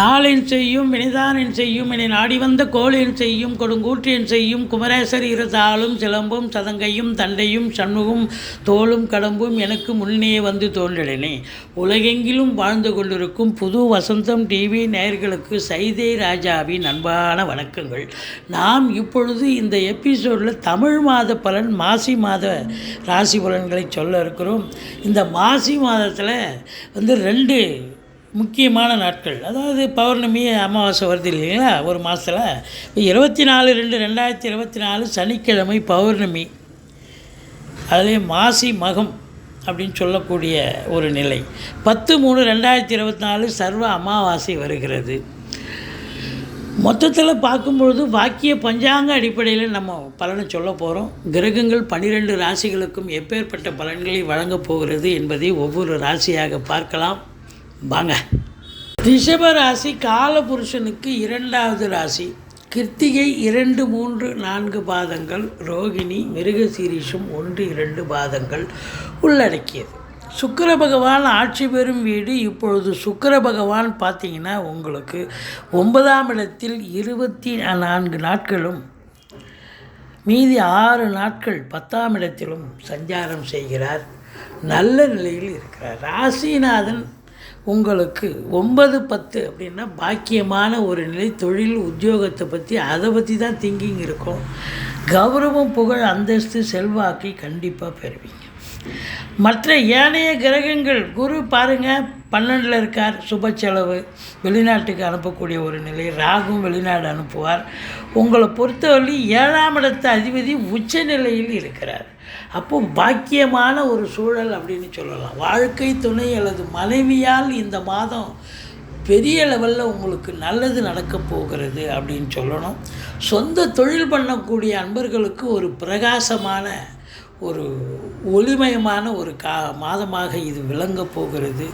நாளின் செய்யும் வினிதானின் செய்யும் இனி நாடி வந்த கோளின் செய்யும் கொடுங்கூற்றின் செய்யும் குமரேசர் இருதாலும் சிலம்பும் சதங்கையும் தண்டையும் சண்முகும் தோளும் கடம்பும் எனக்கு முன்னே வந்து தோன்றினே. உலகெங்கிலும் வாழ்ந்து கொண்டிருக்கும் புது வசந்தம் டிவி நேயர்களுக்கு சைதே ராஜாவின் அன்பான வணக்கங்கள். நாம் இப்பொழுது இந்த எபிசோடில் தமிழ் மாத பலன் மாசி மாத ராசி பலன்களை சொல்ல இருக்கிறோம். இந்த மாசி மாதத்தில் வந்து ரெண்டு முக்கியமான நாட்கள். அதாவது பௌர்ணமி அமாவாசை வருது இல்லைங்களா? ஒரு மாதத்தில் இப்போ இருபத்தி நாலு ரெண்டு ரெண்டாயிரத்தி இருபத்தி நாலு சனிக்கிழமை பௌர்ணமி. அதே மாசி மகம் அப்படின்னு சொல்லக்கூடிய ஒரு நிலை. பத்து மூணு ரெண்டாயிரத்தி இருபத்தி நாலு சர்வ அமாவாசை வருகிறது. மொத்தத்தில் பார்க்கும்பொழுது வாக்கிய பஞ்சாங்க அடிப்படையில் நம்ம பலனை சொல்ல போகிறோம் கிரகங்கள் பன்னிரெண்டு ராசிகளுக்கும் எப்பேற்பட்ட பலன்களை வழங்கப் போகிறது என்பதை ஒவ்வொரு ராசியாக பார்க்கலாம். வாங்க. ரிஷப ராசி காலபுருஷனுக்கு இரண்டாவது ராசி. கிருத்திகை இரண்டு மூன்று நான்கு பாதங்கள் ரோகிணி மிருகசீரிஷம் ஒன்று இரண்டு பாதங்கள் உள்ளடக்கியது. சுக்கர பகவான் ஆட்சி பெறும் வீடு. இப்பொழுது சுக்கர பகவான் பார்த்தீங்கன்னா உங்களுக்கு ஒன்பதாம் இடத்தில் இருபத்தி நான்கு நாட்களும் மீதி ஆறு நாட்கள் பத்தாம் இடத்திலும் சஞ்சாரம் செய்கிறார். நல்ல நிலையில் இருக்கிறார். ராசிநாதன் உங்களுக்கு ஒன்பது பத்து அப்படின்னா பாக்கியமான ஒரு நிலை தொழில் உத்தியோகத்தை பற்றி அதை பற்றி தான் திங்கிங் இருக்கும். கௌரவம் புகழ் அந்தஸ்து செல்வாக்கை கண்டிப்பாக பெறுவீங்க. மற்ற ஏனைய கிரகங்கள் குரு பாருங்கள் பன்னெண்டில் இருக்கார் சுப செலவு. வெளிநாட்டுக்கு அனுப்பக்கூடிய ஒரு நிலை ராகும் வெளிநாடு அனுப்புவார். உங்களை பொறுத்தவரை ஏழாம் இடத்து அதிபதி உச்ச நிலையில் இருக்கிறார். அப்போ பாக்கியமான ஒரு சூழல் அப்படின்னு சொல்லலாம். வாழ்க்கை துணை அல்லது மனைவியால் இந்த மாதம் பெரிய லெவலில் உங்களுக்கு நல்லது நடக்கப் போகிறது அப்படின்னு சொல்லணும். சொந்த தொழில் பண்ணக்கூடிய அன்பர்களுக்கு ஒரு பிரகாசமான ஒரு ஒளிமயமான ஒரு கா மாதமாக இது விளங்கப் போகிறது.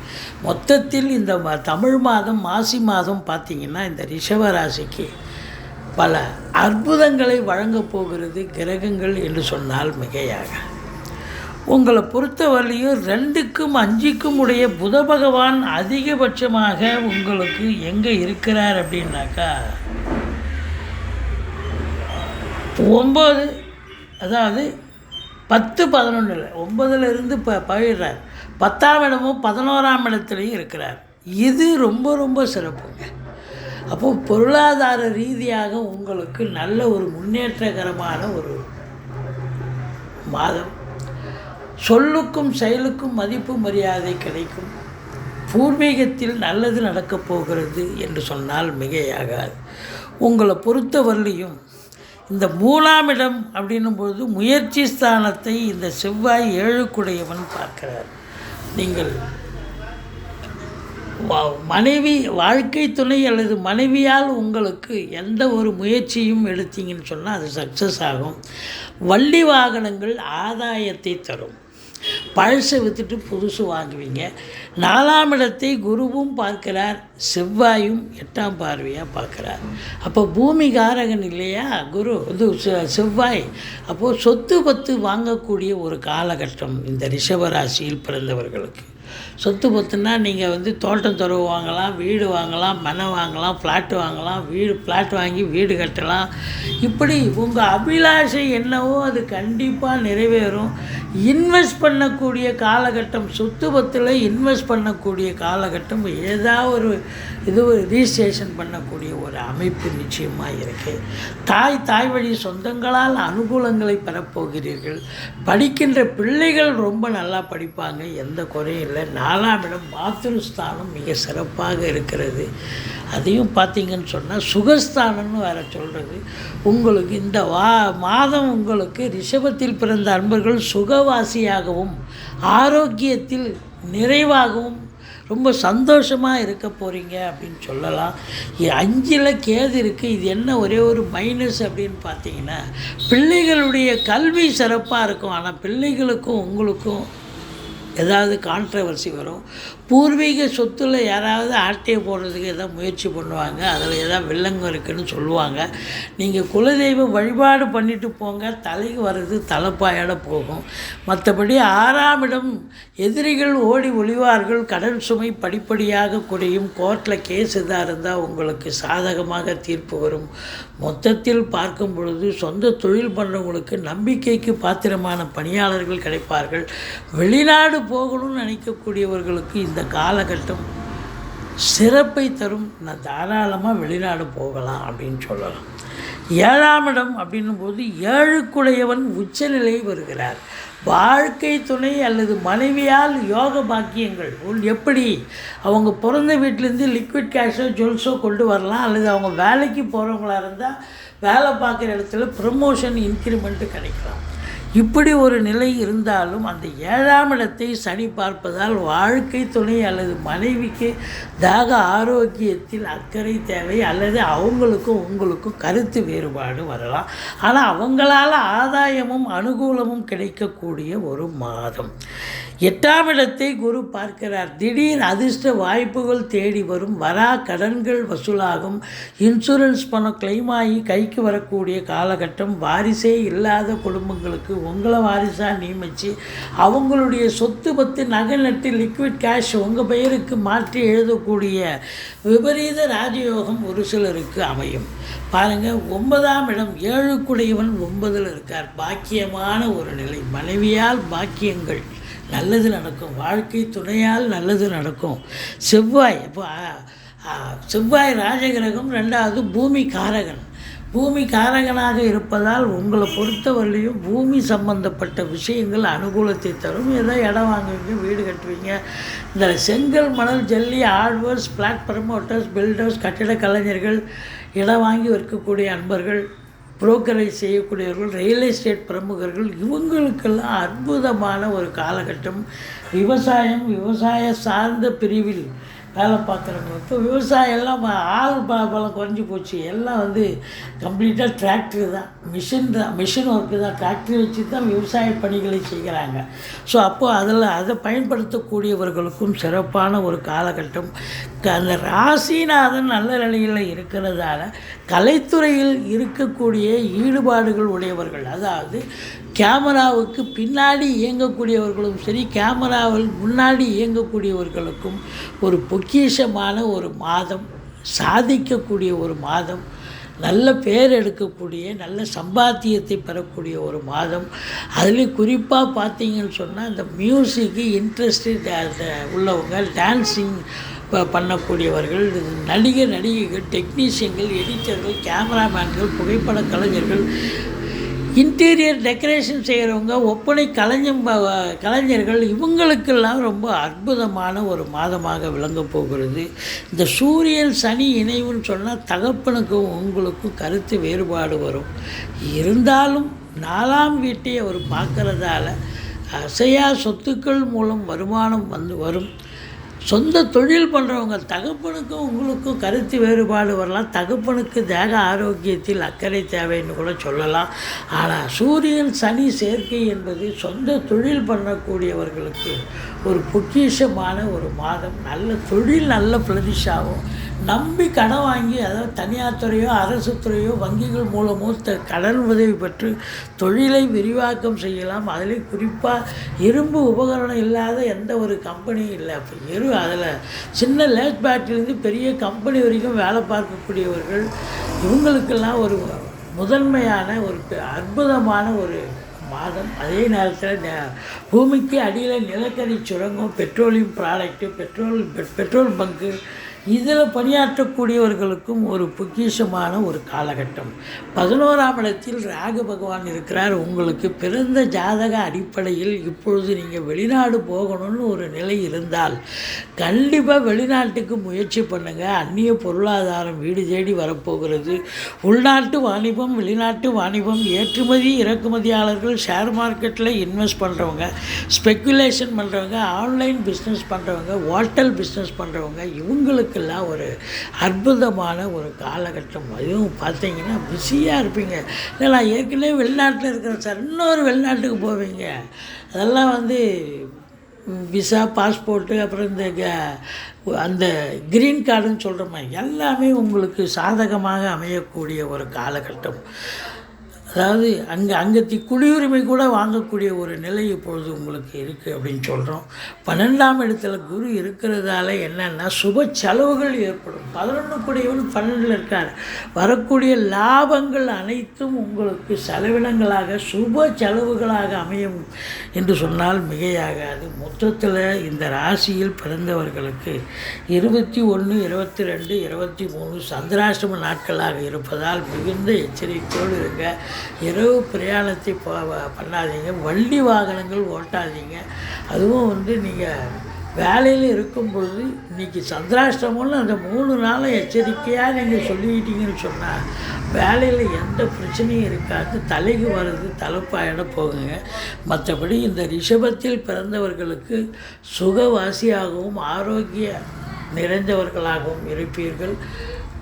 மொத்தத்தில் இந்த ம தமிழ் மாதம் மாசி மாதம் பார்த்திங்கன்னா இந்த ரிஷவராசிக்கு பல அற்புதங்களை வழங்கப் போகிறது கிரகங்கள் என்று சொன்னால் மிகையாக. உங்களை பொறுத்தவரையும் ரெண்டுக்கும் அஞ்சுக்கும் உடைய புத பகவான் அதிகபட்சமாக உங்களுக்கு எங்கே இருக்கிறார் அப்படின்னாக்கா ஒம்பது அதாவது பத்து பதினொன்றில் ஒம்பதுல இருந்து ப பயிடுறார் பத்தாம் இடமும் பதினோராம் இடத்துலையும் இருக்கிறார். இது ரொம்ப ரொம்ப சிறப்புங்க. அப்போது பொருளாதார ரீதியாக உங்களுக்கு நல்ல ஒரு முன்னேற்றகரமான ஒரு மாதம். சொல்லுக்கும் செயலுக்கும் மதிப்பு மரியாதை கிடைக்கும். பூர்வீகத்தில் நல்லது நடக்கப் போகிறது என்று சொன்னால் மிகையாகாது. உங்களை பொறுத்தவரையிலையும் இந்த மூணாம் இடம் அப்படின்னும் பொழுது முயற்சி ஸ்தானத்தை இந்த செவ்வாய் ஏழுக்குடையவன் பார்க்கிறார். நீங்கள் மனைவி வாழ்க்கை துணை அல்லது மனைவியால் உங்களுக்கு எந்த ஒரு முயற்சியும் எடுத்தீங்கன்னு சொன்னால் அது சக்ஸஸ் ஆகும். வள்ளி வாகனங்கள் ஆதாயத்தை தரும். பழசை விற்றுட்டு புதுசு வாங்குவீங்க. நாலாம் இடத்தை குருவும் பார்க்கிறார் செவ்வாயும் எட்டாம் பார்வையாக பார்க்குறார். அப்போ பூமி காரகன் இல்லையா? குரு இது செ- செவ்வாய். அப்போது சொத்து பத்து வாங்கக்கூடிய ஒரு காலகட்டம் இந்த ரிஷபராசியில் பிறந்தவர்களுக்கு. சொத்து பத்துனா நீங்கள் வந்து தோட்டம் துறவு வாங்கலாம் வீடு வாங்கலாம் மனை வாங்கலாம் ஃப்ளாட்டு வாங்கலாம் வீடு ஃப்ளாட் வாங்கி வீடு கட்டலாம். இப்படி உங்கள் அபிலாஷை என்னவோ அது கண்டிப்பாக நிறைவேறும். இன்வெஸ்ட் பண்ணக்கூடிய காலகட்டம் சொத்து பத்தில் இன்வெஸ்ட் பண்ணக்கூடிய காலகட்டம் ஏதாவது ஒரு இது ஒரு ரீஸ்டேஷன் பண்ணக்கூடிய ஒரு அமைப்பு நிச்சயமாக இருக்குது தாய் தாய் வழி சொந்தங்களால் அனுகூலங்களை பெறப்போகிறீர்கள். படிக்கின்ற பிள்ளைகள் ரொம்ப நல்லா படிப்பாங்க எந்த குறையும் இல்லை. நாலாம் இடம் மாத்திருஸ்தானம் மிக சிறப்பாக இருக்கிறது. அதையும் பார்த்தீங்கன்னு சொன்னால் சுகஸ்தானம்னு வேறு சொல்கிறது. உங்களுக்கு இந்த வா மாதம் உங்களுக்கு ரிஷபத்தில் பிறந்த அன்பர்கள் சுகவாசியாகவும் ஆரோக்கியத்தில் நிறைவாகவும் ரொம்ப சந்தோஷமாக இருக்க போகிறீங்க அப்படின்னு சொல்லலாம். அஞ்சில் கேது இருக்குது இது என்ன ஒரே ஒரு மைனஸ் அப்படின்னு பார்த்தீங்கன்னா பிள்ளைகளுடைய கல்வி சிறப்பாக இருக்கும். ஆனால் பிள்ளைகளுக்கும் உங்களுக்கும் ஏதாவது கான்ட்ரவர்சி வரும் பூர்வீக சொத்துல யாராவது ஆட்டையை போடுறதுக்கு எதாவது முயற்சி பண்ணுவாங்க அதில் ஏதாவது வில்லங்கம் இருக்குன்னு சொல்லுவாங்க. நீங்கள் குலதெய்வ வழிபாடு பண்ணிட்டு போங்க தலைக்கு வர்றது தலைப்பாயோட போகும். மற்றபடி ஆறாம் இடம் எதிரிகள் ஓடி ஒளிவார்கள் கடன் சுமை படிப்படியாக குறையும். கோர்ட்டில் கேஸ் எதாக இருந்தால் உங்களுக்கு சாதகமாக தீர்ப்பு வரும். மொத்தத்தில் பார்க்கும் பொழுது சொந்த தொழில் பண்ணுறவங்களுக்கு நம்பிக்கைக்கு பாத்திரமான பணியாளர்கள் கிடைப்பார்கள். வெளிநாடு போகணும்னு நினைக்கக்கூடியவர்களுக்கு இந்த காலகட்டம் சிறப்பை தரும். நான் தாராளமாக வெளிநாடு போகலாம் அப்படின்னு சொல்லலாம். ஏழாம் இடம் அப்படின்னும் போது ஏழுக்குடையவன் உச்சநிலை வருகிறார் வாழ்க்கை துணை அல்லது மனைவியால் யோக பாக்கியங்கள் உள் எப்படி? அவங்க பிறந்த வீட்டிலேருந்து லிக்விட் கேஷோ ஜுவல்ஸோ கொண்டு வரலாம். அல்லது அவங்க வேலைக்கு போகிறவங்களா இருந்தால் வேலை பார்க்குற இடத்துல ப்ரமோஷன் இன்க்ரிமெண்ட்டு கிடைக்கலாம். இப்படி ஒரு நிலை இருந்தாலும் அந்த ஏழாம் இடத்தை சனி பார்ப்பதால் வாழ்க்கை துணை அல்லது மனைவிக்கு தாக ஆரோக்கியத்தில் அக்கறை தேவை அல்லது அவங்களுக்கும் உங்களுக்கும் கருத்து வேறுபாடு வரலாம். ஆனால் அவங்களால ஆதாயமும் அனுகூலமும் கிடைக்கக்கூடிய ஒரு மாதம். எட்டாம் இடத்தை குரு பார்க்கிறார். திடீர் அதிர்ஷ்ட வாய்ப்புகள் தேடி வரும். வரா கடன்கள் வசூலாகும். இன்சூரன்ஸ் பணம் கிளைம் ஆகி கைக்கு வரக்கூடிய காலகட்டம் வாரிசே இல்லாத குடும்பங்களுக்கு உங்களை வாரிசாக நியமித்து அவங்களுடைய சொத்து பத்து நகை நட்டு லிக்விட் கேஷ் உங்கள் பெயருக்கு மாற்றி எழுதக்கூடிய விபரீத ராஜயோகம் ஒரு சிலருக்கு அமையும். பாருங்கள் ஒன்பதாம் இடம் ஏழுக்குடையவன் ஒன்பதில் இருக்கார். பாக்கியமான ஒரு நிலை. மனைவியால் பாக்கியங்கள். நல்லது நடக்கும். வாழ்க்கை துணையால் நல்லது நடக்கும். செவ்வாய் இப்போ செவ்வாய் ராஜகிரகம் ரெண்டாவது பூமி காரகன். பூமி காரகனாக இருப்பதால் உங்களை பொறுத்தவரையிலையும் பூமி சம்பந்தப்பட்ட விஷயங்கள் அனுகூலத்தை தரும். ஏதோ இடம் வாங்குவீங்க வீடு கட்டுவீங்க. இந்த செங்கல் மணல் ஜல்லி ஆழ்வர்ஸ் பிளாட் ப்ரமோட்டர்ஸ் பில்டர்ஸ் கட்டிட கலைஞர்கள் இடம் வாங்கி விற்கக்கூடிய அன்பர்கள் புரோக்கரேஜ் செய்யக்கூடியவர்கள் ரியல் எஸ்டேட் பிரமுகர்கள் இவங்களுக்கெல்லாம் அற்புதமான ஒரு காலகட்டம். விவசாயம் விவசாய சார்ந்த பிரிவில் வேலை பார்க்குறவங்களுக்கு விவசாயம் எல்லாம் ஆள் பலம் குறைஞ்சி போச்சு. எல்லாம் வந்து கம்ப்ளீட்டாக டிராக்டர் தான். மிஷின் தான். மிஷின் ஒர்க்கு தான். டிராக்டர் வச்சு தான் விவசாய பணிகளை செய்கிறாங்க. ஸோ அப்போது அதில் அதை பயன்படுத்தக்கூடியவர்களுக்கும் சிறப்பான ஒரு காலகட்டம். க- அந்த ராசிநாதன் நல்ல நிலையில் இருக்கிறதால கலைத்துறையில் இருக்கக்கூடிய ஈடுபாடுகள் உடையவர்கள். அதாவது கேமராவுக்கு பின்னாடி இயங்கக்கூடியவர்களும் சரி கேமராவில் முன்னாடி இயங்கக்கூடியவர்களுக்கும் ஒரு பொக்கிஷமான ஒரு மாதம் சாதிக்கக்கூடிய ஒரு மாதம் நல்ல பேர் எடுக்கக்கூடிய நல்ல சம்பாத்தியத்தை பெறக்கூடிய ஒரு மாதம். அதுலேயும் குறிப்பாக பார்த்தீங்கன்னு சொன்னால் இந்த மியூசிக்கு இன்ட்ரெஸ்டட் உள்ளவங்க டான்ஸிங் பண்ணக்கூடியவர்கள் நடிகர் நடிகைகள் டெக்னீஷியன்கள் எடிட்டர்கள் கேமராமேன்கள் புகைப்பட கலைஞர்கள் இன்டீரியர் டெக்கரேஷன் செய்கிறவங்க ஒப்பனை கலைஞம் கலைஞர்கள் இவங்களுக்கெல்லாம் ரொம்ப அற்புதமான ஒரு மாதமாக விளங்க போகிறது. இந்த சூரியன் சனி இணைவுன்னு சொன்னால் தகப்பனுக்கும் உங்களுக்கும் கருத்து வேறுபாடு வரும். இருந்தாலும் நாலாம் வீட்டை அவர் பார்க்குறதால அசையா சொத்துக்கள் மூலம் வருமானம் வந்து வரும். சொந்த தொழில் பண்ணுறவங்க தகப்பனுக்கும் உங்களுக்கும் கருத்து வேறுபாடு வரலாம். தகப்பனுக்கு தேக ஆரோக்கியத்தில் அக்கறை தேவைன்னு கூட சொல்லலாம். ஆனால் சூரியன் சனி சேர்க்கை என்பது சொந்த தொழில் பண்ணக்கூடியவர்களுக்கு ஒரு பொக்கிஷமான ஒரு மாதம். நல்ல தொழில் நல்ல பிரதிஷாகும் நம்பி கடன் வாங்கி அதாவது தனியார் துறையோ அரசு துறையோ வங்கிகள் மூலமோ த கடன் உதவி பெற்று தொழிலை விரிவாக்கம் செய்யலாம். அதிலே குறிப்பாக இரும்பு உபகரணம் இல்லாத எந்த ஒரு கம்பெனியும் இல்லை. அப்போ இரு அதில். சின்ன லேஸ் பேட்லேருந்து பெரிய கம்பெனி வரைக்கும் வேலை பார்க்கக்கூடியவர்கள் இவங்களுக்கெல்லாம் ஒரு முதன்மையான ஒரு பெ- அற்புதமான ஒரு மாதம். அதே நேரத்தில் ந- பூமிக்கு அடியில் நிலக்கரி சுரங்கம் petroleum product petrol petrol bunk இதில் பணியாற்றக்கூடியவர்களுக்கும் ஒரு பொக்கிஷமான ஒரு காலகட்டம். பதினோராம் இடத்தில் ராகு பகவான் இருக்கிறார். உங்களுக்கு பிறந்த ஜாதக அடிப்படையில் இப்பொழுது நீங்கள் வெளிநாடு போகணும்னு ஒரு நிலை இருந்தால் கண்டிப்பாக வெளிநாட்டுக்கு முயற்சி பண்ணுங்கள் அந்நிய பொருளாதாரம் வீடு தேடி வரப்போகிறது. உள்நாட்டு வாணிபம் வெளிநாட்டு வாணிபம் ஏற்றுமதி இறக்குமதியாளர்கள் ஷேர் மார்க்கெட்டில் இன்வெஸ்ட் பண்ணுறவங்க ஸ்பெக்குலேஷன் பண்ணுறவங்க ஆன்லைன் பிஸ்னஸ் பண்ணுறவங்க ஹோட்டல் பிஸ்னஸ் பண்ணுறவங்க இவங்களுக்கு இவங்களுக்கெல்லாம் ஒரு அற்புதமான ஒரு காலகட்டம். அதுவும் பார்த்தீங்கன்னா பிஸியாக இருப்பீங்க. இல்லை நான் ஏற்கனவே வெளிநாட்டில் இருக்கிறேன் சார். இன்னொரு வெளிநாட்டுக்கு போவீங்க. அதெல்லாம் வந்து விசா பாஸ்போர்ட்டு அப்புறம் இந்த க- அந்த க்ரீன் கார்டுன்னு சொல்கிற எல்லாமே உங்களுக்கு சாதகமாக அமையக்கூடிய ஒரு காலகட்டம். அதாவது அங்கே அங்கத்தி குடியுரிமை கூட வாங்கக்கூடிய ஒரு நிலை இப்பொழுது உங்களுக்கு இருக்குது அப்படின்னு சொல்கிறோம் பன்னெண்டாம் இடத்துல குரு இருக்கிறதால என்னென்னா சுப செலவுகள் ஏற்படும். பதினொன்று கூடியவன் பன்னெண்டில் இருக்கார். வரக்கூடிய லாபங்கள் அனைத்தும் உங்களுக்கு செலவினங்களாக சுப செலவுகளாக அமையும் என்று சொன்னால் மிகையாகாது. மொத்தத்தில் இந்த ராசியில் பிறந்தவர்களுக்கு இருபத்தி ஒன்று இருபத்தி ரெண்டு இருபத்தி மூணு சந்திராஷ்டம நாட்களாக இருப்பதால் மிகுந்த எச்சரிக்கையோடு இருக்க இரவு பிரயாணத்தை பண்ணாதீங்க. வண்டி வாகனங்கள் ஓட்டாதீங்க. அதுவும் வந்து நீங்கள் வேலையில் இருக்கும்பொழுது இன்றைக்கி சந்திராஷ்டமம்னு அந்த மூணு நாளும் எச்சரிக்கையாக நீங்கள் சொல்லிக்கிட்டீங்கன்னு சொன்னால் வேலையில் எந்த பிரச்சனையும் இருக்காது. தலைக்கு வர்றது தலைப்பாயிட போகுங்க. மற்றபடி இந்த ரிஷபத்தில் பிறந்தவர்களுக்கு சுகவாசியாகவும் ஆரோக்கிய நிறைந்தவர்களாகவும் இருப்பீர்கள்.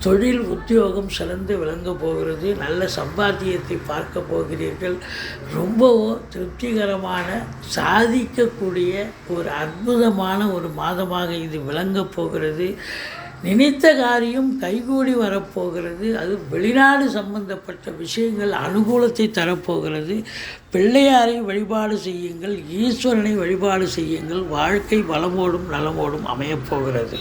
தொழில் உத்தியோகம் சிறந்து விளங்க போகிறது நல்ல சம்பாத்தியத்தை பார்க்க போகிறீர்கள். ரொம்பவும் திருப்திகரமான சாதிக்கக்கூடிய ஒரு அற்புதமான ஒரு மாதமாக இது விளங்கப் போகிறது. நினைத்த காரியம் கைகூடி வரப்போகிறது. அது வெளிநாடு சம்பந்தப்பட்ட விஷயங்கள் அனுகூலத்தை தரப்போகிறது. பிள்ளையாரை வழிபாடு செய்யுங்கள் ஈஸ்வரனை வழிபாடு செய்யுங்கள். வாழ்க்கை வளமோடும் நலமோடும் அமையப்போகிறது